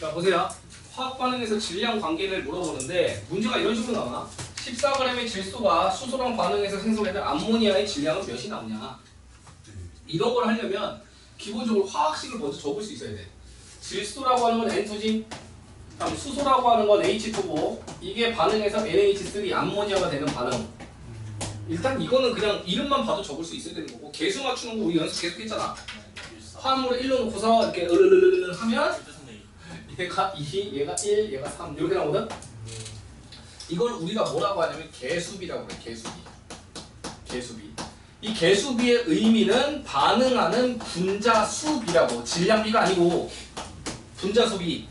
자 보세요. 화학 반응에서 질량 관계를 물어보는데 문제가 이런 식으로 나와. 14g의 질소가 수소랑 반응해서 생성되는 암모니아의 질량은 몇이 나오냐. 이런 걸 하려면 기본적으로 화학식을 먼저 적을 수 있어야 돼. 질소라고 하는 건 N2지. 다음 수소라고 하는 건 H2고 이게 반응해서 NH3 암모니아가 되는 반응. 일단 이거는 그냥 이름만 봐도 적을 수 있어야 되는 거고 개수 맞추는 거 우리 연습 계속 했잖아. 화합물을 1로 놓고서 이렇게 으르르르르 하면 얘가 2, 얘가 1, 얘가 3 이렇게 나오거든? 이걸 우리가 뭐라고 하냐면 개수비라고 그래 개수비. 개수비. 이 개수비의 의미는 반응하는 분자수비라고. 질량비가 아니고. 분자수비.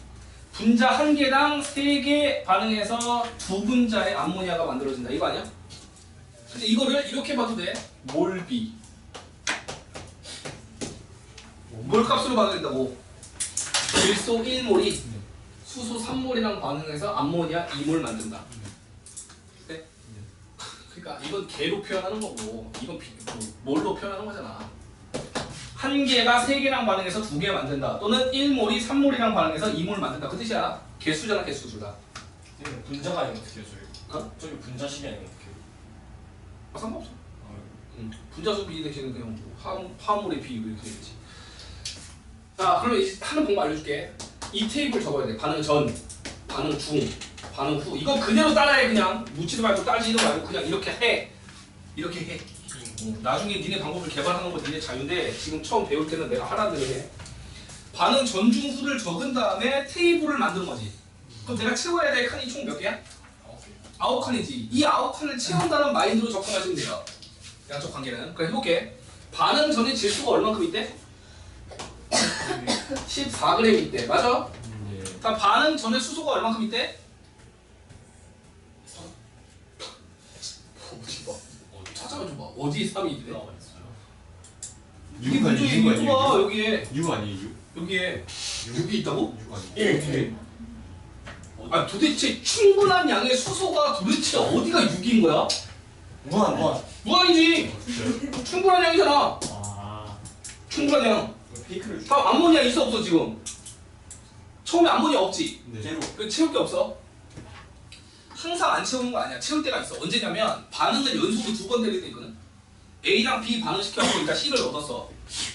분자 한 개당 세 개 반응해서 두 분자의 암모니아가 만들어진다. 이거 아니야? 근데 이거를 이렇게 봐도 돼. 몰비. 몰 값으로 봐도 된다고 질소 1몰이 수소 3몰이랑 반응해서 암모니아 2몰 만든다. 네? 그러니까 이건 개로 표현하는 거고 이건 비- 그 몰로 표현하는 거잖아. 한 개가 세 개랑 반응해서 두 개 만든다. 또는 1몰이 3몰이랑 반응해서 2몰 만든다. 그 뜻이야. 개수잖아, 개수 둘 다. 선생님, 분자가 아니면 어떻게 해요 저희? 어? 저기 분자식이 아니면 어떻게 해요? 아, 상관없어. 아, 응. 분자수 비례 대신에 그냥 뭐 화, 화물의 비율 이렇게 되지. 자, 그러면 이제 하는 방법 알려줄게. 이 테이블 적어야 돼. 반응 전, 반응 중, 반응 후. 이거 그대로 따라해 그냥. 묻지도 말고 따지지도 말고 그냥 이렇게 해. 이렇게 해. 어, 나중에 니네 방법을 개발하는 건 니네 자유인데 지금 처음 배울 때는 내가 하라는 대로 해. 반응 전, 중, 후를 적은 다음에 테이블을 만드는 거지. 그럼 내가 채워야 될 칸이 총 몇 개야? 아홉 칸이지. 이 아홉 칸을 채운다는 마인드로 접근하시면 돼요. 양쪽 관계는. 그럼 해볼게. 반응 전에 질소가 얼만큼 있대? 14g 있대. 맞아? 네. 다음 반응 전에 수소가 얼만큼 있대? 어디 봐. 어디 찾아봐 줘봐. 어디 3이 있대? 이게 육 문제 아니에요? 이거 아니에요? 봐 여기에 육 아니에요? 육? 여기에 6이 있다고? 육 아니에요? 예. 아 도대체 충분한 양의 수소가 도대체 어디가 6인 거야? 무한 무한. 무한이지. 진짜요? 충분한 양이잖아. 아. 충분한 양. 페이크를 다음 암모니아 있어 없어 지금? 처음에 암모니아 없지? 네. 제로. 그 채울 게 없어? 항상 안 채우는 거 아니야. 채울 때가 있어. 언제냐면 반응을 연속으로 두 번 때릴 때 있거든. A랑 B 반응시켜갖고 일단 C를 얻었어.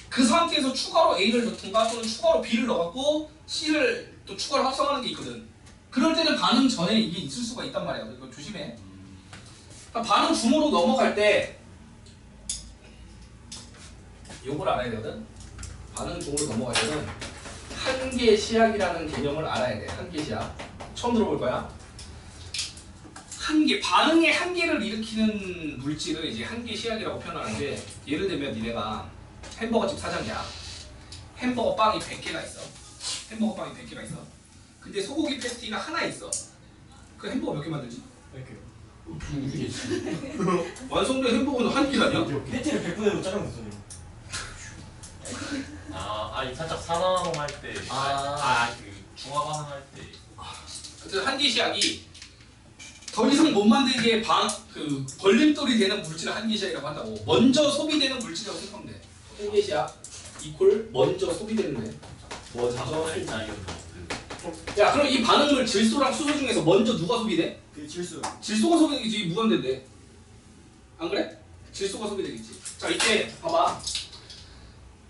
그 상태에서 추가로 A를 넣든가 또는 추가로 B를 넣어갖고 C를 또 추가로 합성하는 게 있거든. 그럴 때는 반응 전에 이게 있을 수가 있단 말이야. 이거 조심해. 그러니까 반응 중으로 넘어갈 때 요걸 알아야 되거든. 반응 중으로 넘어갈 때는 한계 시약이라는 개념을 알아야 돼. 한계 시약. 처음 들어볼 거야. 한계 반응의 한계를 일으키는 물질을 이제 한계 시약이라고 표현하는데 예를 들면 니네가 햄버거집 사장이야. 햄버거 빵이 100개가 있어. 햄버거 빵이 100개가 있어. 근데 소고기 패티가 하나 있어. 그 햄버거 몇 개 만들지? 이렇게요. 완성된 햄버거는 한개 아니야? 패티를 100분의 1로 자르면 선생님. 아, 아니 살짝 산화로 할 때, 아. 아, 그 중화 반응 할 때, 그래서 한계 시약이 더 이상 못 만들게 방, 그 걸림돌이 되는 물질을 한계 시약이라고 한다고. 먼저 소비되는 물질이라고 생각하면 돼. 한계 시약 이퀄 먼저 소비되는 데 먼저 소비. 알짜리였나? 야 그럼 이 반응물 질소랑 수소 중에서 먼저 누가 소비돼? 그 질소. 질소가 소비되겠지 무한대인데 안 그래? 질소가 소비되겠지 자 이때 봐봐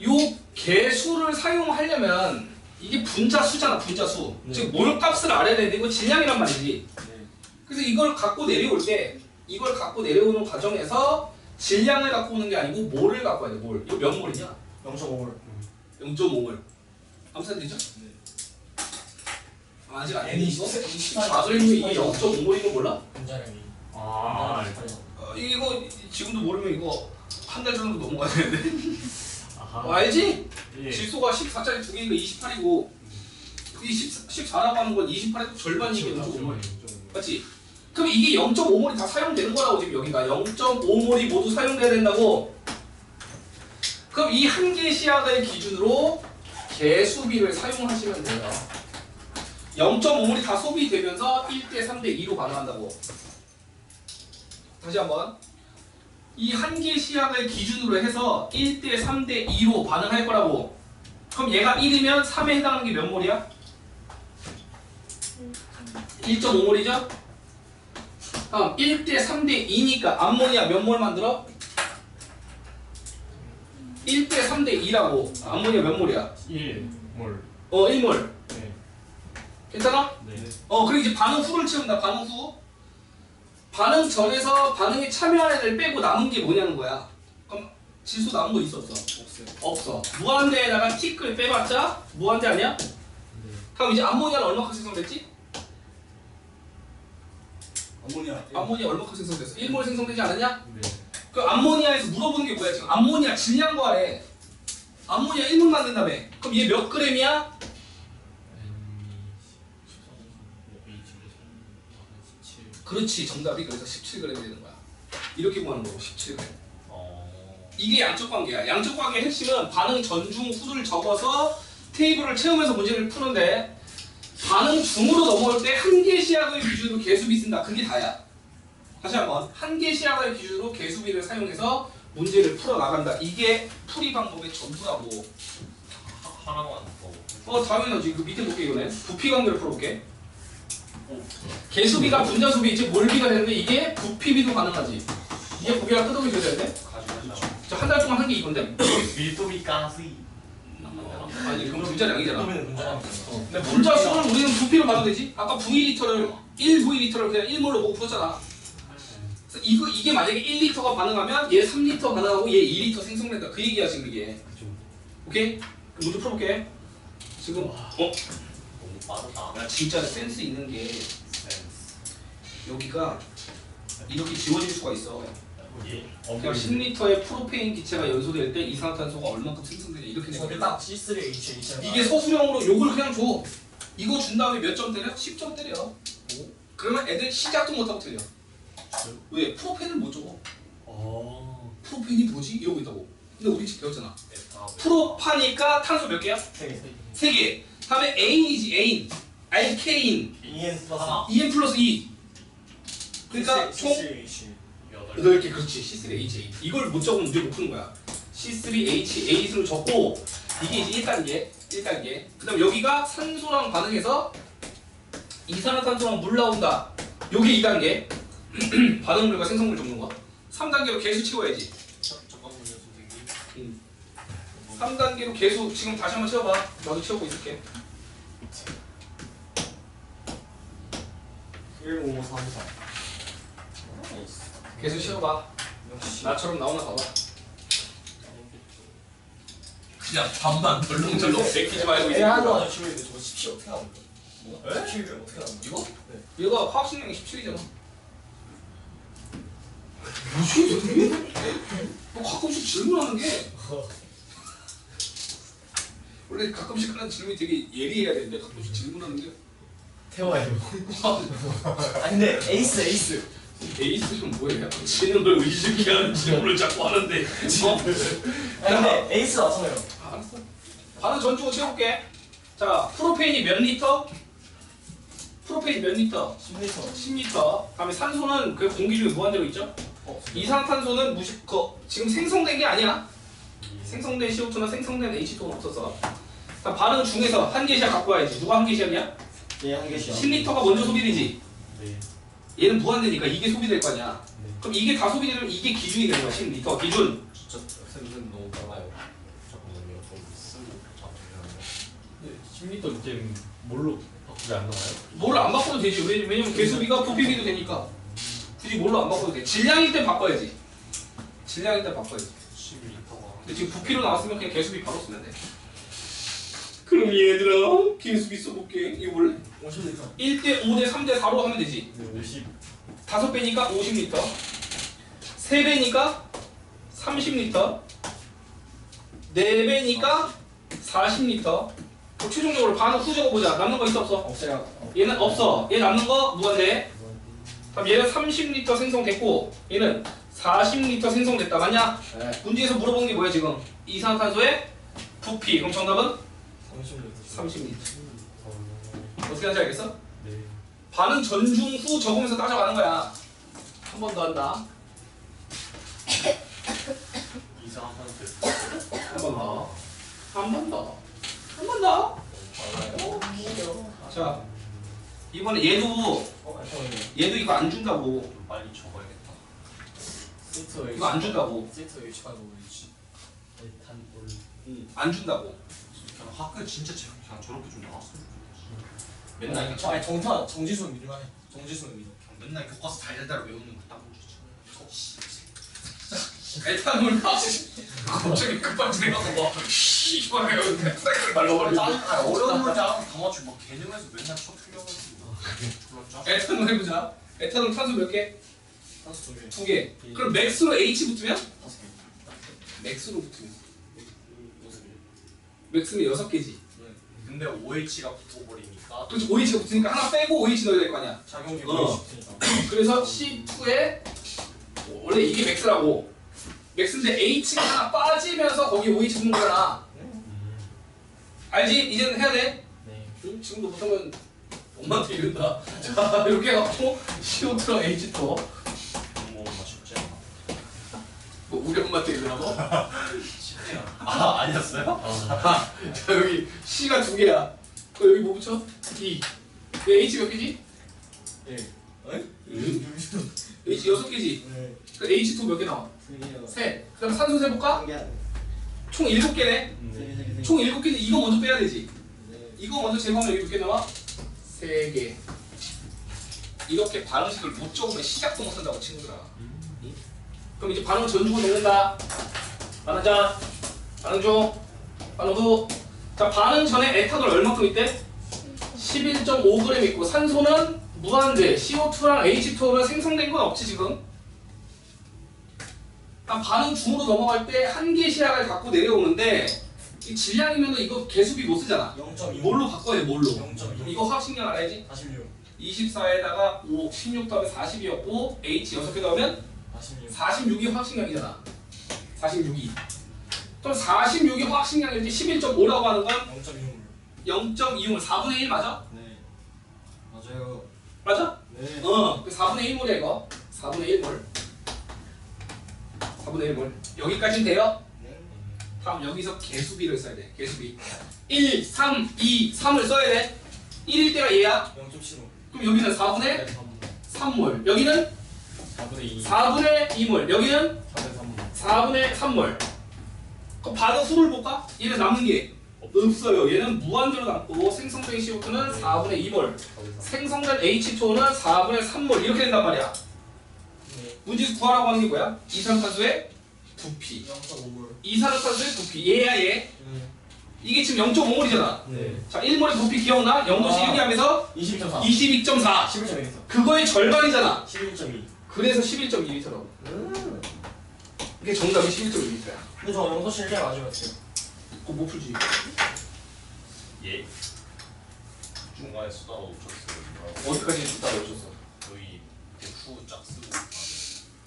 요 개수를 사용하려면 이게 분자 수잖아 분자 수 네. 즉 몰값을 알아야 되는데 이거 질량이란 말이지 네. 그래서 이걸 갖고 내려올 때 이걸 갖고 내려오는 과정에서 질량을 갖고 오는 게 아니고 몰을 갖고 와야 돼 몰 이거 몇 몰이냐? 0.5몰. 0.5몰 암산 되죠? 네. 아, 아직 안 N이 되는 거? 14 14g이 이게 0.5몰인 거 몰라? 분자량이. 아, 어, 이거 지금도 모르면 이거 한 달 정도 넘어가야 되는데. 어, 알지? 예. 질소가 14짜리 두 개니까 28이고 그게 14 라고 하는 건 28에서 절반이게 0.5몰 맞지? 그럼 이게 0.5몰이 다 사용되는 거라고 지금 여기가. 0.5몰이 모두 사용돼야 된다고. 그럼 이 한개 시약을 기준으로 개수비를 사용하시면 돼요. 0.5몰이 다 소비되면서 1대 3대 2로 반응한다고. 다시 한번 이 한 개 시약을 기준으로 해서 1대 3대 2로 반응할 거라고 그럼 얘가 1이면 3에 해당하는 게 몇 몰이야? 1.5몰이죠? 다음 1대 3대 2니까 암모니아 몇 몰 만들어? 1대 3대 2라고 암모니아 몇 몰이야? 1. 몰. 어 1몰 네. 괜찮아? 네. 어 그리고 이제 반응 후를 채운다 반응 후 반응 전에서 반응에 참여한 애들 빼고 남은 게 뭐냐는 거야 그럼 질소 남은 거 있어 없어? 없어요 없어 무한대에다가 티끌 빼봤자 무한대 아니야? 그럼 이제 암모니아는 얼마큼 생성됐지? 암모니아. 암모니아 얼마큼 생성됐어? 1몰 생성되지 않았냐? 네. 그 암모니아에서 물어보는 게 뭐야 지금 암모니아 질량 구하래 암모니아 1몰 만든다며 그럼 얘 몇 그램이야? 그렇지 정답이 그래서 17g이 되는 거야. 이렇게 구하는 거고 17g 어. 이게 양적 관계야. 양적 관계의 핵심은 반응 전중 후를 적어서 테이블을 채우면서 문제를 푸는데 반응 중으로 넘어올 때 한 개 시약을 기준으로 개수비 쓴다. 그게 다야. 다시 한번. 한 개 시약을 기준으로 개수비를 사용해서 문제를 풀어 나간다. 이게 풀이 방법의 전부라고. 하나만 더. 어 당연하지. 그 밑에 볼게 이거네 부피 관계를 풀어볼게 개수비가 분자수비 이제 몰비가 되는데 이게 부피비도 가능하지. 이게 부피가 끄덕이 줘야 되는데 저한 달 동안 한 게 이건데. 밀도비 가스. 아니 그럼 분자량이잖아. 그러면 문제가 근데 분자 수를 우리는 부피로 봐도 되지. 아까 V리터를 1V리터를 그냥 1몰로 보고 풀었잖아. 그래서 이거, 이게 만약에 1리터가 반응하면 얘 3리터 반응하고 얘 2리터 생성된다. 그 얘기야 지금 이게. 오케이? 그럼 문제 풀어볼게. 지금 어? 야 진짜 센스 있는 게 여기가 이렇게 지워질 수가 있어 예. 그냥 10리터의 프로페인 기체가 연소될 때 이산화탄소가 얼마큼 생성되냐 이렇게 저게 딱 C3H2. 이게 서술형으로 요걸 그냥 줘 이거 준 다음에 몇 점 때려? 10점 때려 그러면 애들 시작도 못하고 틀려 왜? 프로펜을 못 적어 어. 프로펜이 뭐지? 이러고 있다고 근데 우리 지금 배웠잖아 에타. 프로파니까 탄소 몇 개야? 세세 개. 다음에 애인이지 애인. 알케인 EN 플러스. 하나. EN 플러스 E. 그러니까 총 C3H. 여덟. 8개 그렇지. C3H8 이걸 못 적으면 문제 못 푸는 거야. C3H8을 적고 이게 이제 1단계 1단계. 그 다음 여기가 산소랑 반응해서 이산화탄소랑 물 나온다. 요게 2단계. 반응물과 생성물 적는 거 3단계로 개수 채워야지. 잠깐만요 선생님. 3단계로 개수 지금 다시 한번 채워봐. 나도 채우고 있을게 1, 5, 3, 4. 개수 채워봐 역시. 나처럼 나오나 봐봐 그냥 반만 덜렁덜렁 베끼지 말고 애 하나 안 치우는데 저거 17 어떻게 나옵니까? 에? 17을 어떻게 나옵니까? 이거? 네. 얘가 화학식량이 17이잖아. 뭐지? 저게? 너 가끔씩 질문하는 게 원래 가끔씩 하는 질문이 되게 예리해야 되는데 가끔씩 질문하는 게 태워야 돼요. 아 근데 에이스 에이스. 에이스는 뭐예요? 지는 걸 의식해 하는 질문을 자꾸 하는데 어? 아 근데 에이스 맞잖아요. 아, 알았어. 반응 전주고 채울게. 자, 프로페인이 몇 리터? 프로페인이 몇 리터? 10리터. 10리터. 다음에 산소는 그 공기 중에 무한대로 있죠? 어. 이산화탄소는 무시 그 지금 생성된 게 아니야. 생성된 CO2나 생성된 H2는 없었어. 자, 반응 중에서 한 개씩 갖고 와야지. 누가 한 개씩이야? 얘한 개씩. 10리터가 먼저 소비되지. 네. 얘는 무한대니까 이게 소비될 거 아니야. 네. 그럼 이게 다 소비되면 이게 기준이 되는 거야. 10리터 기준. 진짜 선생님 너무 빨라요. 잠깐만요. 좀 쓰고 잡으면. 10리터 이제 뭘로 바꾸게 안 나와요? 뭐를 안 바꿔도 되지. 왜- 왜냐면 개수비가 부피비도 되니까. 굳이 뭘로 안 바꿔도 돼. 질량일 때 바꿔야지. 질량일 때 바꿔야지. 12리터가. 근데 지금 부피로 나왔으면 그냥 개수비 바로 쓰면 돼. 그럼 얘들아 개수비 써볼게. 이거 몰래? 50리터. 1대 5대 3대 4로 하면 되지. 네, 50. 다섯 배니까 50리터. 세 배니까 30리터. 네 배니까 40리터. 그 최종적으로 반응 후 적어 보자. 남는 거 있어 없어? 없어요. 어. 얘는 없어. 얘 남는 거 무한대. 그럼 얘는 30리터 생성됐고 얘는 40리터 생성됐다. 맞냐? 네. 문제에서 물어보는 게 뭐야 지금? 이산화탄소의 부피. 그럼 정답은 30리터. 30리터. 어떻게 하는지 알겠어? 네. 반응 전중 후 적으면서 따져가는 거야. 한 번 더 한다. 이상한 상태. 한번 더. 한 번 더. 한 번 더. 빨라요. 자, 이번에 얘도 어. 얘도 이거 안 준다고. 좀 빨리 적어야겠다. 세트 이거 안 준다고. 세트 H가 뭐지? 에탄 올. 응. 안 준다고. 학교 진짜 제- 그냥 저렇게 좀 나왔으면 좋겠어. 맨날 아니, 이렇게 아니 정타 정지수는 믿을만해. 정지수는 믿어. 맨날 교과서 달달달 외우는 거딱 보지. 에탄올 갑자기 급발진해갖고 막 씨발해요. 말라버리고. 아 어려운 문제 하나 다 맞추고 막 개념에서 맨날 쳐 틀려가지고. 졸라 짜. 에탄올 해보자. 에탄올 탄소 몇 개? 한수 두 개. 두 개. 그럼 맥스로 H 붙으면? 다섯 개. 맥스로 붙으면. 맥스는 여섯 개지. 근데 OH가 붙어버리니까 그렇지 OH가 붙으니까 하나 빼고 OH 넣어야 될 거 아니야. 작용이 어. 쉽으니까. 그래서 C2에 원래 이게 맥스라고. 맥스인데 H가 하나 빠지면서 거기 OH 붙는 거잖아. 알지? 이제는 해야 돼. 네. 응? 지금도 못하면 엄마한테 이른다. 자 이렇게 해갖고 CO2랑 H2 뭐 쉽지 않아. 뭐 우리 엄마한테 이르라고? 아 아니었어요? 자 여기 C가 두 개야. 그 여기 뭐 붙여? E. 그 H 몇 개지? 예. 응? H 여섯 개지. 네. 그 H2 몇 개 나와? 세. 그다음 산소 세볼까? 총 일곱 개네. 개. 총 일곱 개인데 이거 먼저 빼야 되지. 네. 이거 먼저 제거하면 여기 몇 개 나와? 세 개. 이렇게 반응식을 못 적으면 시작도 못 한다고 친구들아. 응? 그럼 이제 반응 전주고 넣는다. 반응 전, 반응 중, 반응 후. 자 반응 전에 에탄올 얼마큼 있대? 11.5g 있고 산소는 무한대. CO2랑 H2는 생성된 건 없지 지금. 딱 반응 중으로 넘어갈 때 한개 시약을 갖고 내려오는데 이 질량이면 이거 개수비 못 쓰잖아. 0.2. 뭘로 바꿔야 돼? 뭘로? 0.2. 이거 화학식량 알아야지? 46. 24에다가 5, 16 더하면 40이었고 H 6개 더하면 46. 46이 화학식량이잖아 46이 그럼 46이 화학식량일 때 11.5라고 하는 건 0.2. 0.2몰 4분의 1 맞아? 네. 맞아요. 맞아? 네. 어, 그 4분의 1몰이야 이거 4분의 1몰 4분의 1몰 여기까지는 돼요? 네. 다음 여기서 개수비를 써야 돼 개수비 1, 3, 2, 3을 써야 돼 1일 때가 얘야 0.75. 그럼 여기는 4분의 3몰 여기는 4분의 2. 4분의 2몰 여기는 4분의 3. 4분의 3몰 그럼 반응 수를 볼까? 얘는 남는 게 없어요 얘는 무한대로 남고 생성된 CO2는 4분의 2몰 생성된 H2는 4분의 3몰 이렇게 된단 말이야 네. 문제에서 구하라고 하는 게 뭐야? 이산화탄소의 부피 0.5몰. 이산화탄소의 부피 얘야 얘 네. 이게 지금 0.5몰이잖아 네. 자 1몰의 부피 기억나? 0도씩 아. 1개 하면서 22.4. 22.4 11.2. 그거의 절반이잖아 11.2. 그래서 11.2리터라고 음. 이게 정답이 11.2리터야 근데 저 영서 아직 같아요. 그거 못 풀지 예. 중간에 수다 놓쳤어요. 어디까지 듣다 놓쳤어 저희 후 짝쓰고.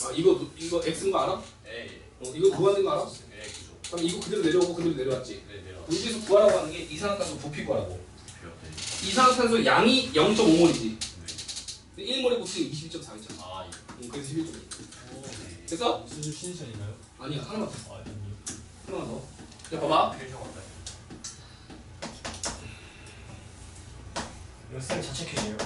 아 이거 이거 X인 거 알아? 에. 어 이거 무한된 거 알아? 에 그죠. 그럼 이거 그대로 내려오고 그대로 내려왔지 네 내려. 문제에서 구하라고 하는 게 이산화탄소 부피 구하라고. 네. 이산화탄소 양이 0.5몰이지 네. 1몰의 부피는 22.4잖아 아 이. 그래서 11.2 네. 됐어? 수주 신선인가요? 아니야 하나만 더 아. 하나만 더 야, 봐봐. 이거 쌤 자체 퀴즈예요.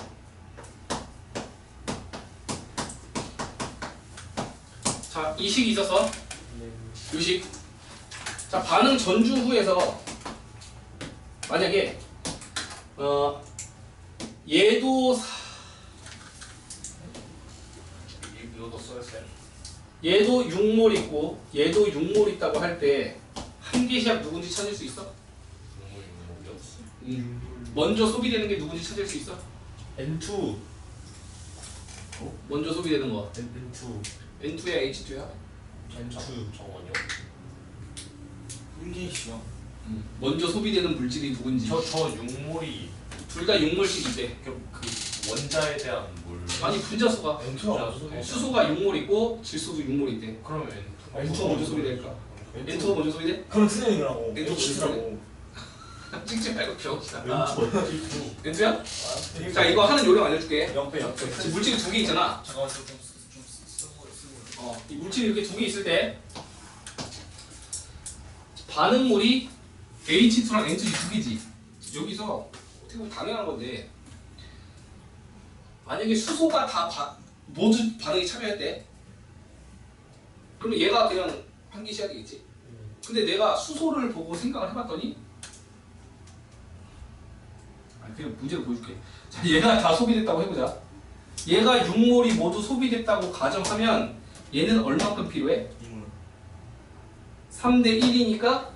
자 이식이 있었어 네. 요식 자 반응 전주 후에서 만약에 어 얘도 사- 이- 이것도 써야 돼. 얘도 6몰 있고 얘도 6몰 있다고 할 때한개 시약 누군지 찾을 수 있어? 음. 먼저 소비되는 게 누군지 찾을 수 있어? N2. 먼저 소비되는 거 N2. N2야 H2야? N2. 정원요. 인게이시요. 먼저 소비되는 물질이 누군지 저 저 육몰이 둘다 6몰씩 있대 그, 그 원자에 대한 물. 아니 분자수가 엔트가 먼저 소개. 수소가 6몰 있고 질소도 6몰 있대 그러면 N2가 먼저 소비될까? N2가 먼저 소비돼? 그럼 틀린이라고. 엔트 H라고. 찍지 말고 배웁시다 N2. N2. N2야? 자 이거 하는 요령 알려줄게. 지금 물질이 두 개 있잖아 잠깐만 좀 쓰- 좀 쓰- 쓰고 쓰고. 어, 이 물질이 이렇게 두 개 있을 때 반응물이 H2랑 N2두 개지 여기서 어떻게 보면 당연한 건데 만약에 수소가 다 바, 모두 반응이 참여했대. 그럼 얘가 그냥 환기시해야 되겠지. 근데 내가 수소를 보고 생각을 해봤더니 아니 그냥 문제를 보여줄게. 자, 얘가 다 소비됐다고 해보자. 얘가 6몰이 모두 소비됐다고 가정하면 얘는 얼마큼 필요해? 3대 1이니까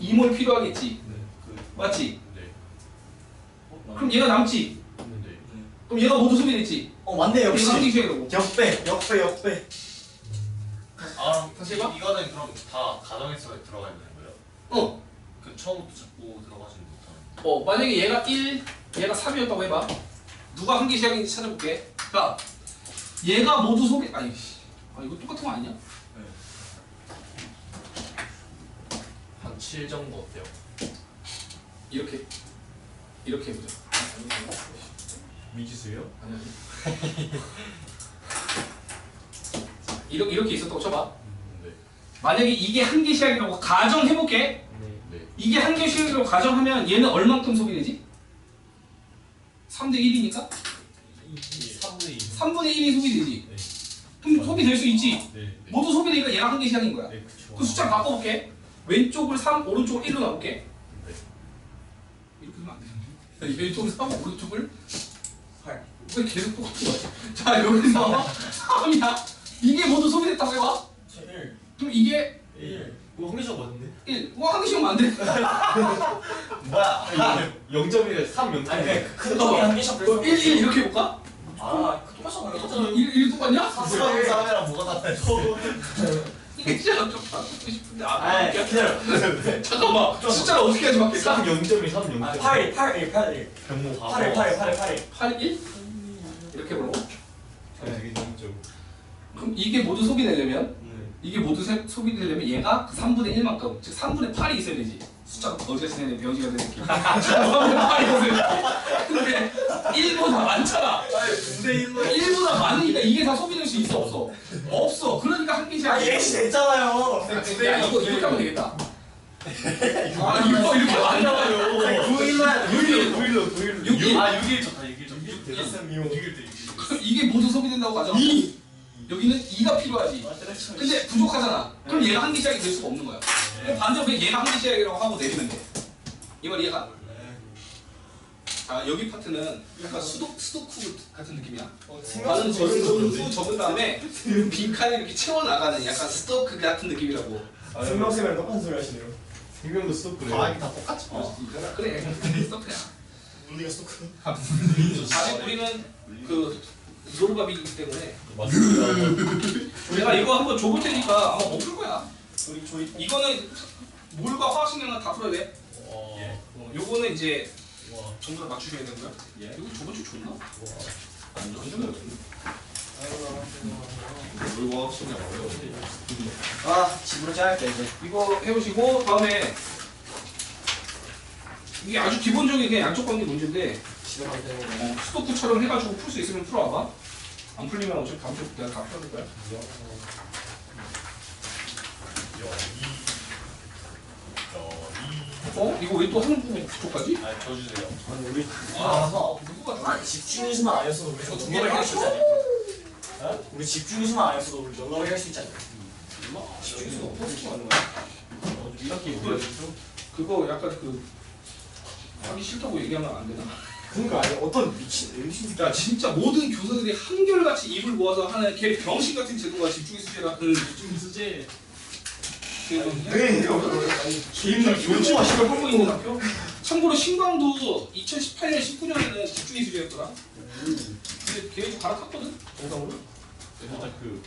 2몰 필요하겠지. 맞지? 네. 그럼 얘가 남지. 네. 그럼 얘가 모두 소비됐지. 어 맞네 얘가 역시 환기시해라고. 역배 역배 역배 아 다시 해봐. 이거는 그럼 다 가정에서 들어가 있는 거예요? 어. 그 처음부터 자꾸 들어가지는 못하는. 어 만약에 얘가 1, 얘가 3이었다고 해봐. 누가 한기 시작인지 찾아볼게. 자, 얘가 모두 소비 아니, 씨. 아 이거 똑같은 거 아니냐? 한7 정도 어때요? 이렇게 이렇게 해보자. 미지수요? 아니 아니. 이렇게 이렇게 있었다고 쳐봐. 네. 만약에 이게 한기 시작이라고 가정해볼게. 네. 네. 이게 한기 시작이라고 가정하면 얘는 얼만큼 소비되지? 3대 1이니까 3대 2. 3분의 1이 소비되지. 네. 그럼 소비될 수 있지. 네. 네. 모두 소비되니까 얘가 한기 시작인 거야. 네. 그 숫자 바꿔볼게. 왼쪽을 3, 오른쪽을 1로 나올게. 네. 이렇게 하면 안 되는데. 왼쪽을 3, 오른쪽을 8왜 계속 똑같은 거야? 자 여기서 3이야. 이게 모두 소비됐다고 해봐. 1 그럼 이게 1. 이거 황기적 맞는데? 1. 와 한기 시면 안 돼. 뭐야 0.1에 3 0. 아니 큰 점이 한 개씩 1, 1 이렇게 해볼까? 아 똑같잖아 1, 1 똑같냐? 사스러운 사람이랑 뭐가 달라요 이게 진짜 좀 바꾸고 싶은데 아, 이렇게. 기다려 잠깐만 숫자를 어떻게 하지 3 맞겠어? 0.1, 3 0. 아, 8 1 8 1 8 1 병모 8 1 8 1 8 1 8 1 8, 1? 이렇게 보고 되게 점점. 그럼 이게 모두 소비되려면 네. 이게 모두 세- 소비되려면 얘가 그 3분의 1만큼 즉 3분의 8이 있어야 되지. 숫자가 어디가 쓰는 병지가 되는 느낌. 3분의 8이 있어야 돼 근데 1보다 많잖아. 근데 이거 1보다 많으니까 이게 다 소비될 수 있어 없어? 없어. 그러니까 한 개씩 아 예시 됐잖아요. 야 이거 이렇게 하면 되겠다. 아 이거 이렇게 안 나와요. 9일만 9일로 9일로 9일로. 6, 1아 6일. 좋다 6일. 좋다 6일. 때 SM 6일. 때 6일. 때. 그럼 이게 모두 소비된다고 가정하 여기는 2가 필요하지 근데 부족하잖아. 그럼 얘가 한 기 시작이 될 수가 없는 거야. 반대로 그냥 얘가 한 기 시작이라고 하고 내리면 돼. 이 말 이해가? 자 여기 파트는 약간 수도 수도쿠 같은 느낌이야. 반은 적은 수 적은 다음에 빈 칸을 이렇게 채워 나가는 약간 스토크 같은 느낌이라고. 생명쌤이랑 똑같은 소리 하시네요 생명도 스톱 그래. 과학이 다 똑같지 어, 그래 스토크야. 우리가 스토크 아직 우리는 그 노르바비기 때문에 맞습니다. 내가 이거 한번 줘볼 테니까 아마 못풀 거야. 우리 저희 이거는 물과 화학 식량은 다 풀어야 돼. 와. 어, 요거는 이제 와. 전부 다 맞추셔야 되는 거야? 예. 이거 저번 주 줬나? 안 좋죠. 물과 확신이 어려워. 아 집으로 짜야겠다 이제 이거 해보시고 다음에 이게 아주 기본적인 그냥 양쪽 관계 문제인데 집에 어, 수도쿠처럼 해가지고 풀 수 있으면 풀어와봐. 안 풀리면 어차피 다음 주 내가 다 풀어줄 거야. 어? 이거 왜또 부분 부족하지? 아 저 주세요. 아니 우리 아, 아 누구가 아 집중해서만 안 했어도 우리 이거 두 농담을 개를 할수? 있잖아 어? 우리 집중해서만 안 했어도 우리 농담을 할수 있잖아 수가 없어 하는 거야. 이렇게 그거, 그거 약간 그 하기 싫다고 얘기하면 안 되나? 그러니까 아니 어떤 미친 미친 야 진짜 모든 교사들이 한결같이 입을 모아서 하는 걔 병신 같은 제도가 집중의 수제라는 좀 수제. 왜 개인들 교주와 식을 하고 있는 학교? 참고로 신광도 2018년 19년에는 집중의 수제였더라. 근데 걔도 갈아탔거든? 정상으로? 살짝 그.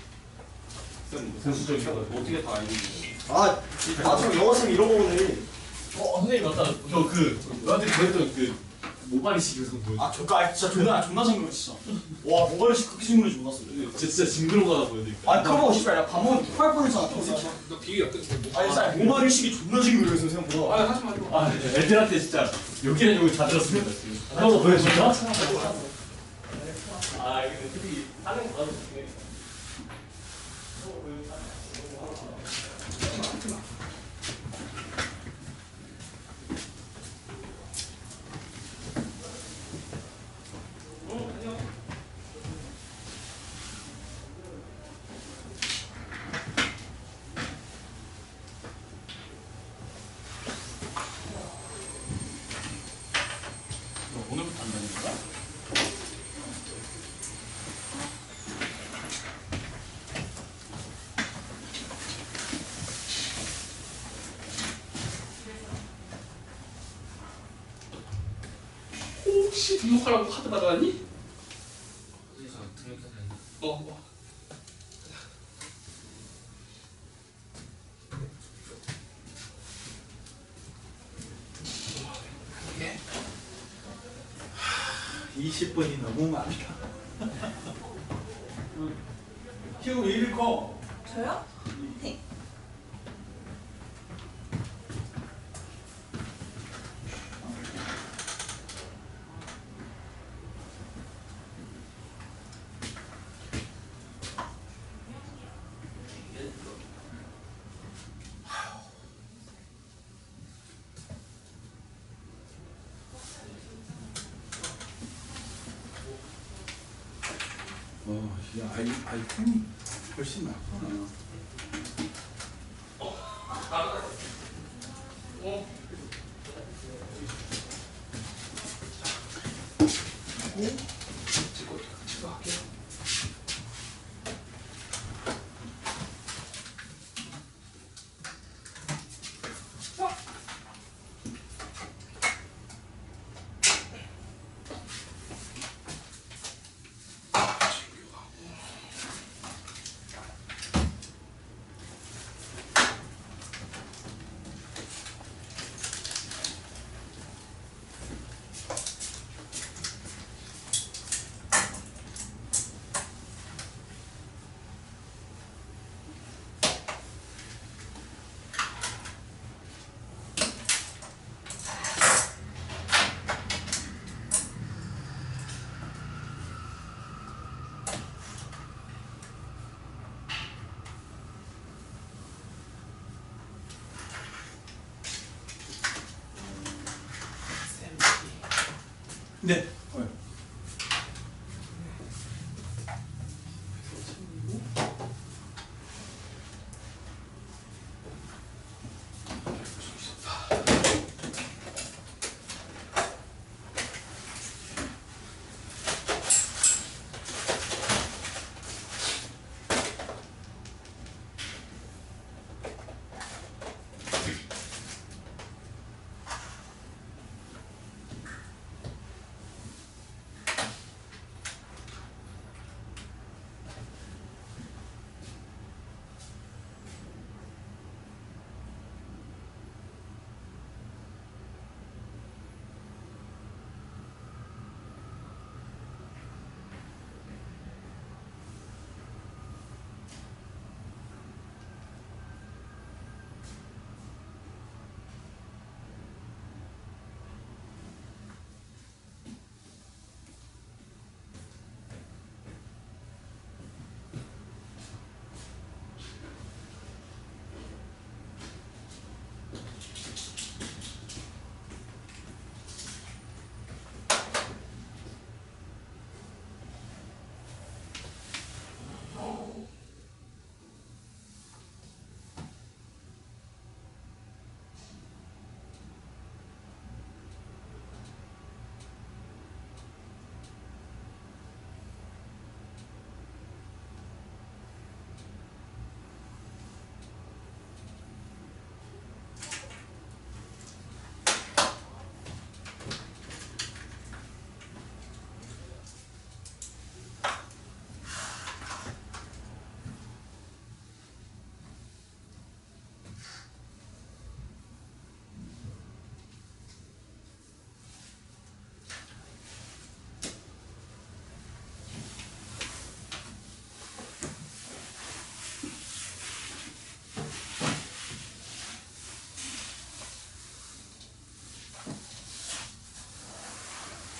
선수적인 거 어떻게 다 알고 아 나중에 영어 쌤 이런 거 오네 어 선생님 맞다. 저그 너한테 그랬던 그 모발이식 요즘 뭐. 아 저까 아, 진짜 존나 존나 징그러 진짜 와 모발이 그렇게 징그러지 몰랐어 진짜 진짜 징그러운 거 보여드릴까? 아 그거 씨발 나밥 먹으면 토할 뻔했잖아 너 비위 어떻게 아니 진짜 모발 의식이 존나 징그러서 생각보다 아 하지 마. 아 애들한테 진짜 여기는 여기 다 들었습니다. 한번 보여줄까? 아 이거 특히 하는 거 봐도 되게. 너 오늘부터 안 다니는 거야? 혹시 등록하라고 카드 받아왔니? 어디서 등록해서 어, 어. 예. 20분이 너무 많다. 키우 왜 이리 커? 저요? 네. 어, 야, 아이, 아이템이 훨씬 낫구나.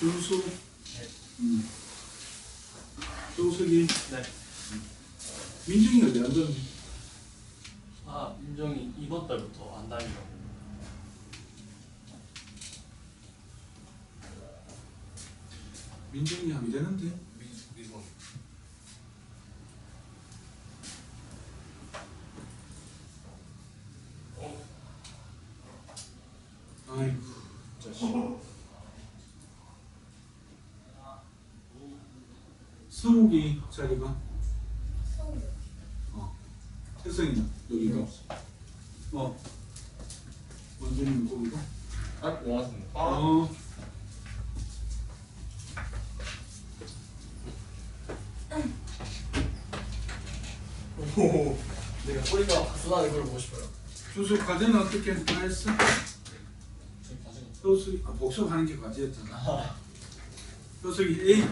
조수. 음. 조수기. 네. 민중이가 왜안 들었니? 아 민정이 이번 달부터 안 다니려고 민중이 하면 되는데. 미수 미수. 아이고, 자식. 성욱이 자리가 태성이나 여기가? 어. 원준이는 거기가? 아 고맙습니다. 어. 오 내가 소리가 바스나는 걸 보고 싶어요. 준수 과제는 어떻게 다 했어? 효수 아 복습하는 게 과제였잖아. 효석이 A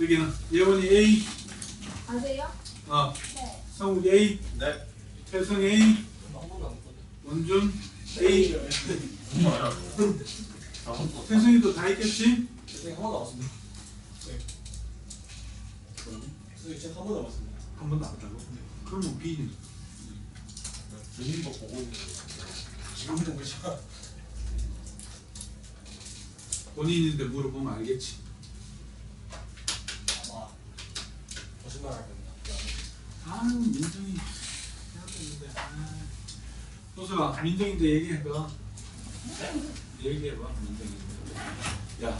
여기는 예원이 A. 아세요? 어 네. 성욱이 A. 네. 태성 A. 한 번도 안 했거든 원준 A 태성이도 다 했겠지? 선생님 한 번도 안 왔습니다 네. 선생님 제가 한 번도 안 왔습니다 한 번도 안 했다고? 그러면 B 본인 거 보고 있는 지금 보고 있잖아 본인인데 물어보면 알겠지 아마 거짓말 할 겁니다 아유 민정이 해야 되는데 아. 효수가 민정인데 얘기해봐. 얘기해봐 민정인데 야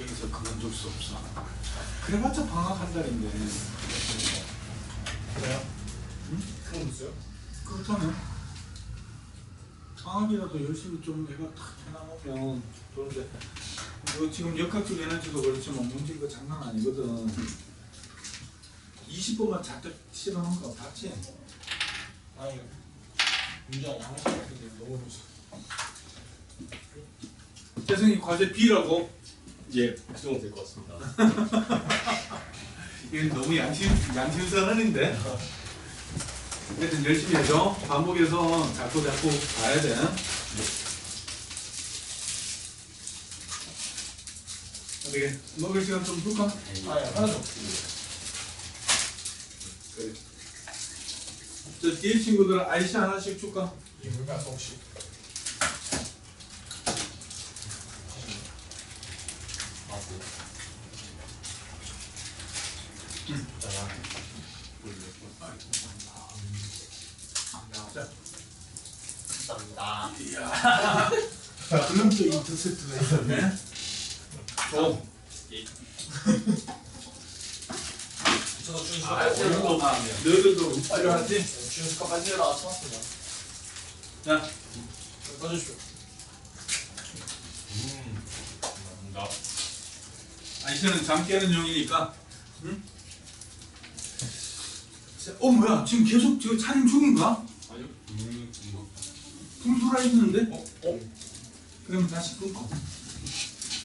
여기서 그만둘 수 없어. 그래봤자 방학 한 달인데. 그래요? 그런 거 있어요? 그렇다면 방학이라도 열심히 좀 애가 탁 해나가면. 그런데 뭐 지금 역학적 에너지도 그렇지만 문제가 장난 아니거든 20분만 잔뜩 실어놓은 거 봤지? 아니 문제가 양식 같은데 너무 무서워 재승이 과제 B라고? 예, 그 정도 될 것 같습니다. 이건 너무 양심, 양심선언인데 하여튼 열심히 해줘 반복해서 자꾸 자꾸 가야 돼 어떻게 먹을 시간 좀 줄까? 아니 하나도 없어요 그래 저 뒤에 친구들 아이씨 하나씩 줄까? 이게 뭘까 혹시 감사합니다 이야 그럼 또 인터셉트가 있었네 어. 까지 오늘도 내려라 아, 음, 감사합니다. 아이씨는 잠 깨는 용이니까 응? 어 뭐야 지금 계속 저 촬영 중인가? 아니요, 음, 뭐. 불 들어와 있는데? 어? 어? 그러면 다시 끊고